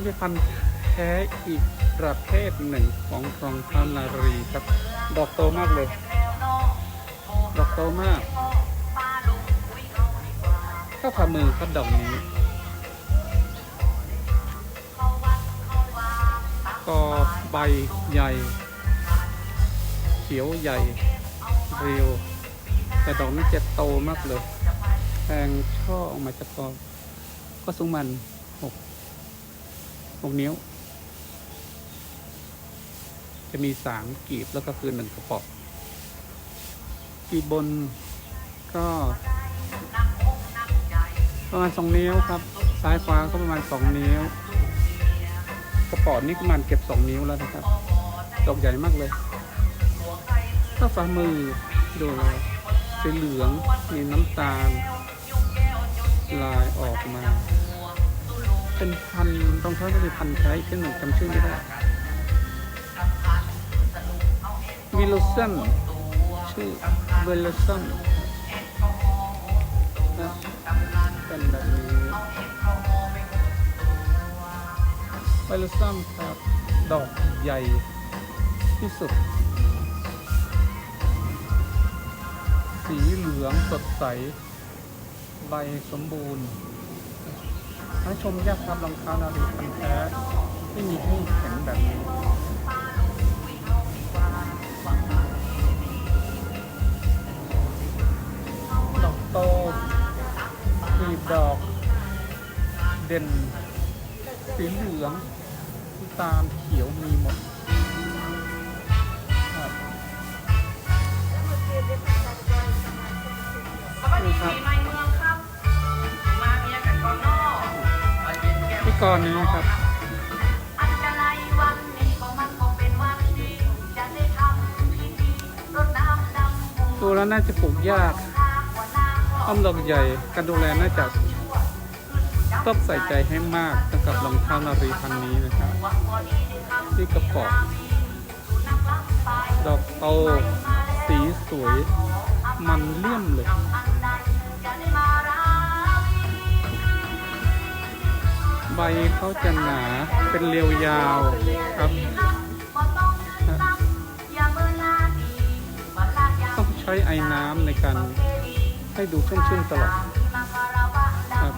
ี่เป็นพันธุ์แท้อีกประเภทหนึ่งของรองเท้านารีครับ ดอกโตมากเลย ดอกโตมากก็ฝ่ามือครับดอกนี้ก็ใบใหญ่ เขียวใหญ่ เรียว แต่ดอกนี้จะโตมากเลยแทงช่อออกมาจากกอก็สูงมัน หกนิ้ว จะมีสามกีบแล้วก็คือหนึ่งกระป๋องกีบบนก็ประมาณสองนิ้วครับ ซ้ายขวาก็ประมาณสองนิ้ว กระป๋องนี่ประมาณเก็บสองนิ้วแล้วนะครับดอกใหญ่มากเลยถ้าฝ่ามือดูเลยสีเหลืองมีน้ำตาลลายออกมา เป็นพันรองเท้าจะมีพันใช้ขึ้นหนึ่งจำชื่อไม่ได้วิลลสันชื่อวิลลสันนะเป็นแบบนี้วิลลสันครับดอกใหญ่ที่สุด สีเหลืองสดใส ใบสมบูรณ์ ถ้าชมยากครับรองเท้านารีพันธุ์แท้ไม่มีให้เห็นแบบนี้ดอกโตกีบดอก เด่น สีเหลืองตาลเขียวมีหมดครับนี่ครับ กรนะครับอันจะไรวันนี้ก็มันคงเป็นวันดีจะได้ทำพิธีรดน้ำดำหัวดูแล้วน่าจะปลูกยากอ้อมดอกใหญ่การดูแลน่าจะต้องใส่ใจให้มากสำหรับรองเท้านารีพันนี้นะครับที่กระป๋องสุนัขรักดอกโตสีสวย มันเลี่ยมเลย บเขาจะหนาเป็นเรียวยาวครับต้องใช้ไอ้น้ำในการให้ดูชุ่มชื่นตลอดครับ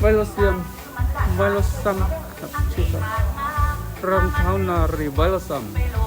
ไวโรเซียมไวโรซัมครับชื่อครับรองเท้านารีไวโรซัมไม่ล